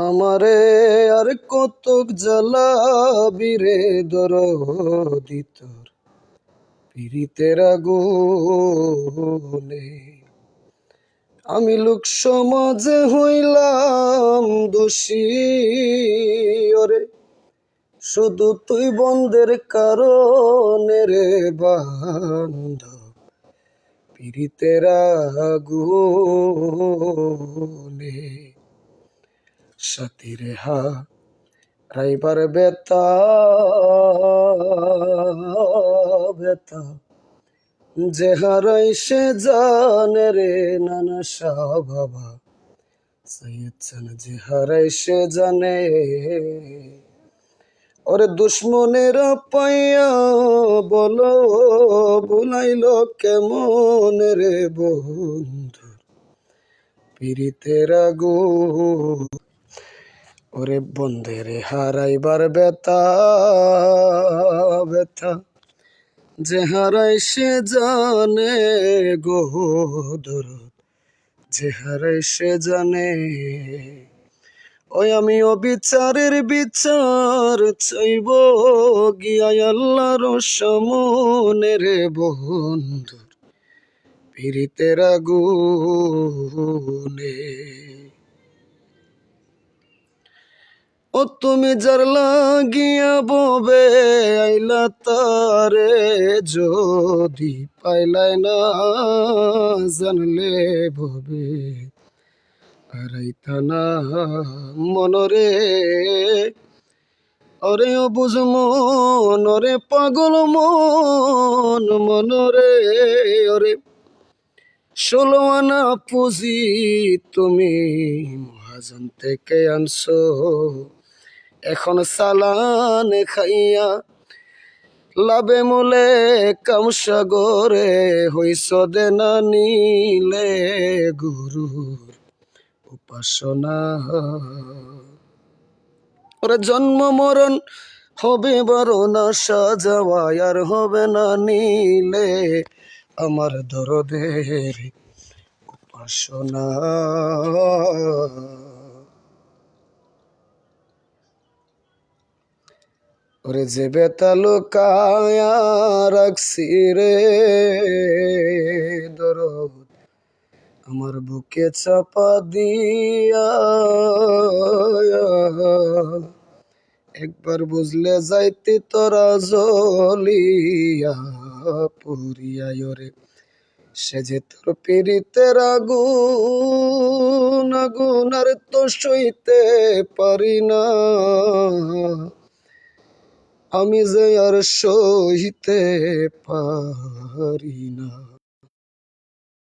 আমারে আর কতক জ্বালাবি রে দরদি তোর? পিরিতের আমি লোক সমাজে হইলাম দোষী ওরে। শুধু তুই বন্ধের কারণে রে বান্ধব। পিরিতের আগুনে সাথীরে হা রাইবার বেতা বেতা। যে হারাই সে জানে রে নানা শাহ বাবা। যে হারাই সে জানে। ওরে দুশ্মনের পাইয়া বলো, বুলাইল কেমন রে বন্ধু পিরিতের আগু ওরে বন্ধের হারাইবার বেতা বেতা যে হারাই সে জানে গো দরদ, যে হারাই সে জানে। ওই আমি অবিচারের বিচার চাইব গিয়া আল্লাহর সমনে রে বন্ধুর পিরিতের আগুনে। ও তুমি যার লাগিয়া ববে, আইলা তারে যদি পাইলাই না জানলে ববে। হারাইতা না মনরে, অরে অবুঝ মন ওরে পাগল মন মনরে ওরে ষোলো আনা পুঁজি তুমি মহাজন থেকে আনছো। এখন সালান খাইয়া লাভে মূলে কামসাগরে হইস দেনা নিলে গুরুর উপাসনা। ওরে জন্ম মরণ হবে বারো সাজাওয়া আর হবে না নিলে আমার দরদের উপাসনা। ওরে যে বেতালো কায়া রাখছি রে দরদ। আমার বুকে চাপা দিয়া একবার বুঝলে যাইতি তোরা জলিয়া পুরিয়া রে সে যে তোর পিড়িতের আগুন আগুন আর তো সইতে পারি না। আমি যে আর সহিতে পারি না।